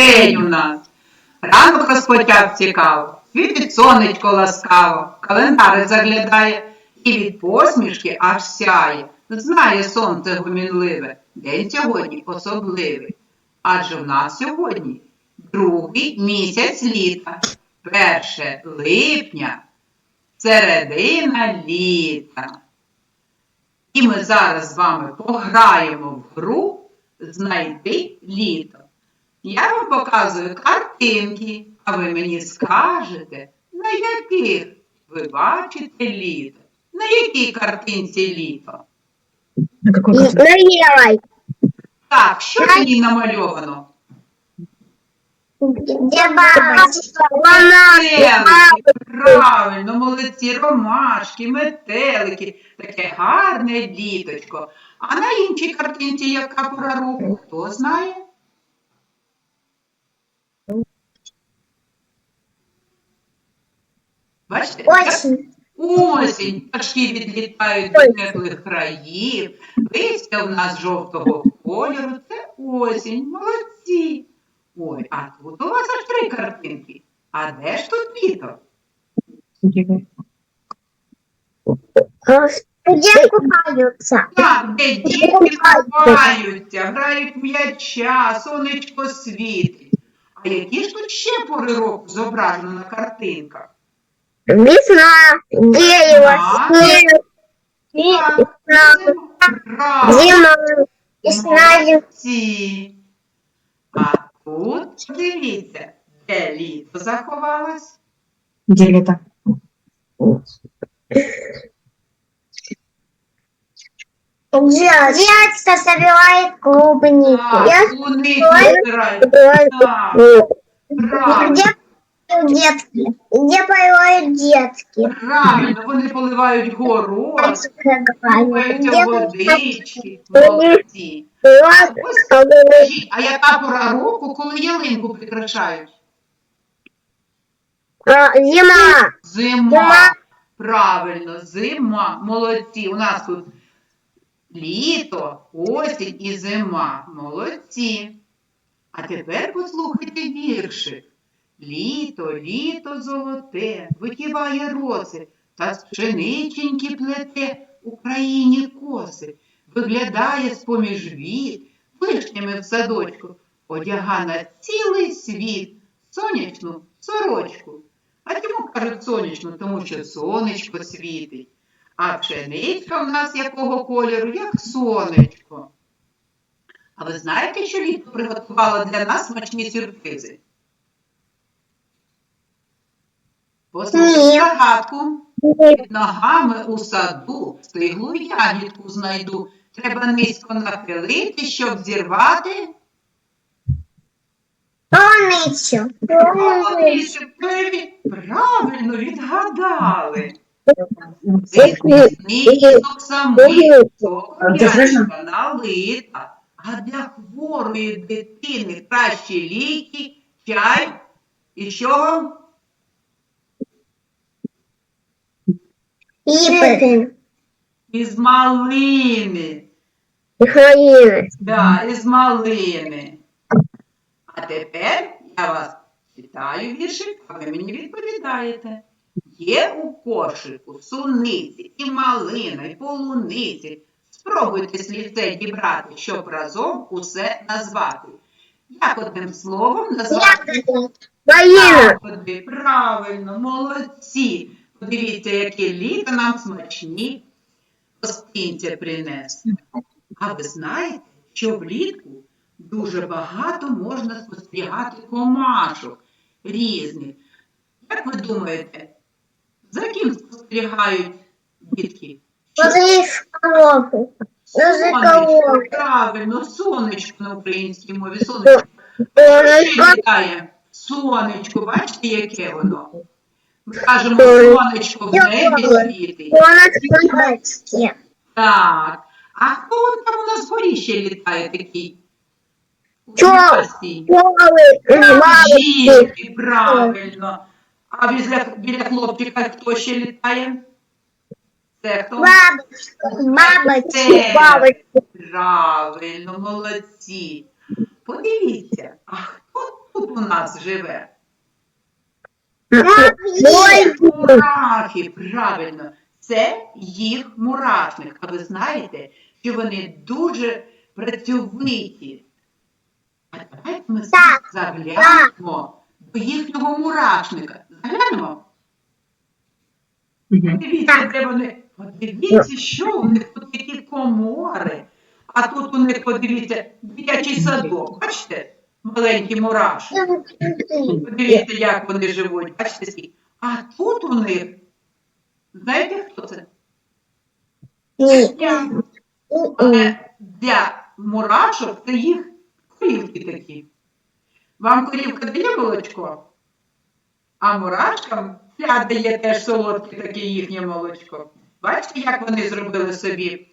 день у нас. Ранок розпочав цікаво, світить сонечко ласкаво, календар заглядає і від посмішки аж сяє. Знає сонце гомінливе, день сьогодні особливий. Адже в нас сьогодні другий місяць літа, перше липня, середина літа. І ми зараз з вами пограємо в гру Знайти літо. Я вам показую картинки, а ви мені скажете, на яких ви бачите літо. На якій картинці літо? На левой. Так, що на ній намальовано? Метелики, правильно, молодці, ромашки, метелики, таке гарне літочко. А на іншій картинці яка пора року? Хто знає? Бачите? Очень. Осінь, пташки відлітають до теплих країв, листя в нас жовтого кольору, це осінь, молодці. Ой, а тут у вас аж три картинки. А де ж тут літо? Где купаются? Так, де діти купаються, грають м'яча, сонечко світить. А які ж тут ще пори року зображено на картинках? Весна, дерево, снег, весна, зима, весна. Молодці. А тут подивіться, де літо заховалось? Где лето? Детство собирает клубнику. Я Так, Ой. збирають. собираю Так, правильно, детки? Где поют детки? правильно, вони поливають город, купаються водички, молодці. Ось скажіть, а яка пора року, коли ялинку прикрашають? Зима. Зима. Правильно, зима. Молодці. У нас тут літо, осінь і зима. Молодці. А тепер послухайте віршик. Літо, літо золоте, витіває роси, та з пшениченьки плете Україні коси. Виглядає з-поміж віт, вишнями в садочку, одяга на цілий світ сонячну сорочку. А чому кажуть сонячну? Тому що сонечко світить. А пшеничка в нас якого кольору, як сонечко. А ви знаєте, що літо приготувало для нас смачні сюрпризи? Послухайте Ні. загадку. Під ногами у саду стиглу ягідку знайду. Треба низько нахилити, щоб зірвати. Полницю. Молодці, привіт. Правильно відгадали. Самий, А ти налита. А для хворої дитини кращі ліки, чай і що? Іпи. Із малини. Михаїли. Да, із малини. А тепер я вас читаю віршик, а ви мені відповідаєте. Є у кошику суниці, і малина, і полуниці. Спробуйте слівце дібрати, щоб разом усе назвати. Як одним словом назвати ягоди? Правильно, молодці. Подивіться, які літо нам смачні гостинця принесли. А ви знаєте, що влітку дуже багато можна спостерігати комашок різних. Як ви думаєте, за ким спостерігають дітки? Школы. Возле Сонечко, правильно, сонечко на українській мові. Сонечко. Що літає? Сонечко, бачите, яке воно? Ми кажемо, сонечко в небі світить. Сонечко. Так. А хто там у нас горі ще літає такий? Жінки, правильно. А біля, біля хлопчика хто ще літає? Це хто? Бабочки. Правильно, молодці. Подивіться, а хто тут у нас живе? Ой, Мурахи, правильно. Це їх мурашник. А ви знаєте, що вони дуже працьовиті. А давайте ми Так, заглянемо до їхнього мурашника. Заглянемо? Дивіться, де вони. Подивіться, що у них тут такі комори. А тут у них, подивіться, дитячий садок. Бачите? Маленькі мурашки. Подивіться, як вони живуть. Бачите, скільки. А тут у них, знаєте, хто це? Але для мурашок це їх корівки такі. Вам корівка дає молочко? А мурашкам ця дає теж солодке таке їхнє молочко. Бачите, як вони зробили собі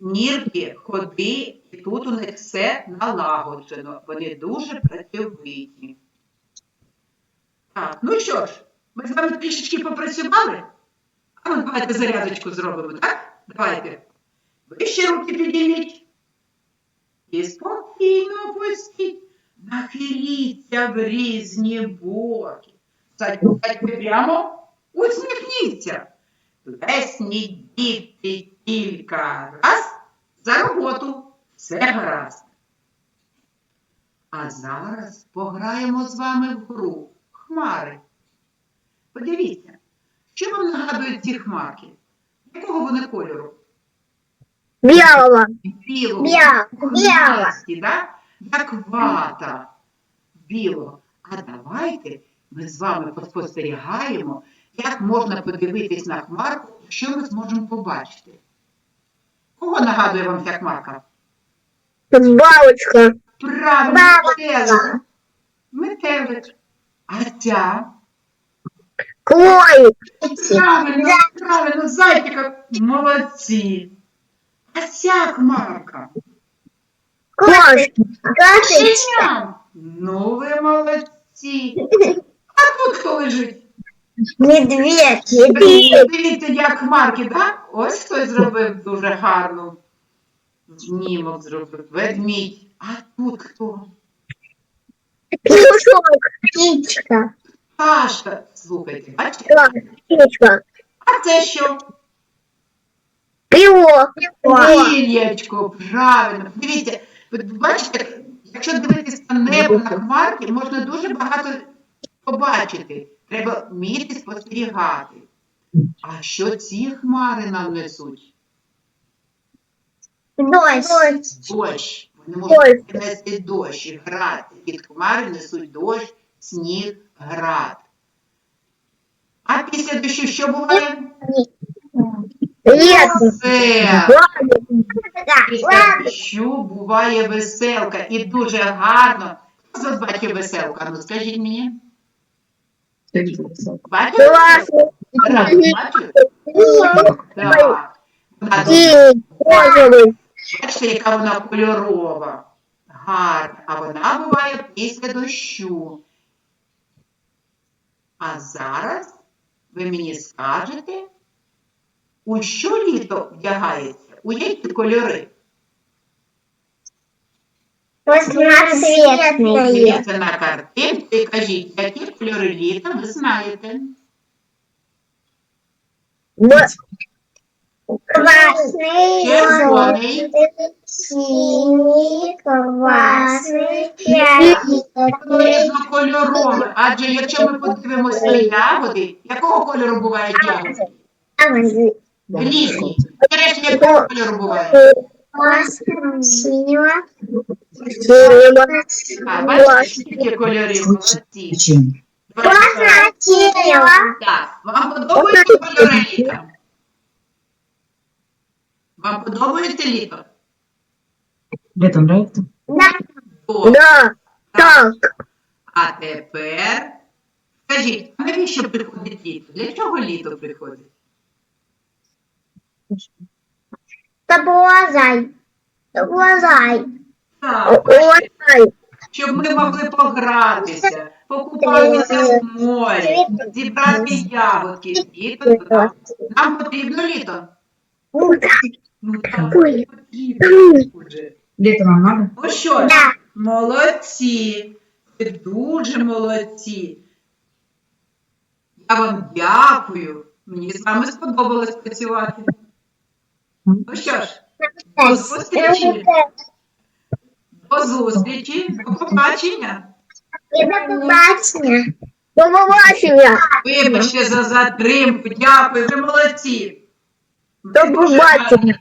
нірки, ходи, і тут у них все налагоджено. Вони дуже працьовиті. Так, ну що ж, ми з вами трішечки попрацювали? А ну давайте зарядочку зробимо, так? Давайте. Ви ще руки підійміть. І спокійно опустіть. Нахиліться в різні боки. Сядьте прямо, усміхніться. Плесніть діти кілька раз за роботу. Все гаразд. А зараз пограємо з вами в гру хмари. Подивіться, що вам нагадують ці хмарки? Якого вони кольору? Белого. Білого. Білого. Да? Як вата білого. А давайте ми з вами поспостерігаємо, як можна подивитись на хмарку, що ми зможемо побачити. Кого нагадує вам ця хмарка? Бабочка. Правильно, метелик. Метелик. А ця? Кролик. Правильно, правильно, зайчика. Молодці. А ця хмарка? Кошечка. Ну ви молодці. А тут хто лежить? Медведь. Медведь. Дивіться, як хмарки, так? Ось хтось зробив дуже гарну знімок зробив. Ведмідь. А тут хто? Петушок. Птичка. Пташка. Слухайте, бачите? Птичка. А це що? Пило. Пір'ячко, правильно. Дивіться, бачите, якщо дивитися на небо, на хмарки, можна дуже багато побачити. Треба вміти спостерігати. А що ці хмари нам несуть? Дождь. Дощ. Вони можуть принести дощ і град. Під хмари несуть дощ, сніг, град. А після дощу що буває? Після дощу буває веселка і дуже гарно. Хто з вас бачив веселку? Ну скажіть мені. Бачите, яка вона кольорова. Гарна. А вона буває після дощу. А зараз ви мені скажете, у що літо вдягається? У які кольори? Разноцветные. Дивіться на картинку і кажіть, які кольори літа ви знаєте. Красный, Червоний. синий, красный, Воно різнокольорове. Адже якщо ми подивимося на ягоди, якого кольору бувають ягоди? Різні. Нарешті, якого кольору бувають? Красного, синего, А, бачите, скільки кольорів, молодці. Красного. Так, вам подобаються кольори літа? Вам подобається літо? Лето нравится? Да, да, так. А тепер скажіть, а навіщо приходить літо? Для чого літо приходить? Соблазай, соблазай, Так, улазай. щоб ми могли погратися, покупатися в морі, зібрати ягодки. Літо так. Нам потрібно літо. Ну так, Ой. потрібно. Отже. Лето нам надо? Ну що ж, Да. молодці. Ви дуже молодці. Я вам дякую. Мені з вами сподобалось працювати. Ну що ж, до зустрічі. До зустрічі. До побачення. І до побачення. До побачення. Вибачте за затримку. Дякую, ви молодці. До побачення.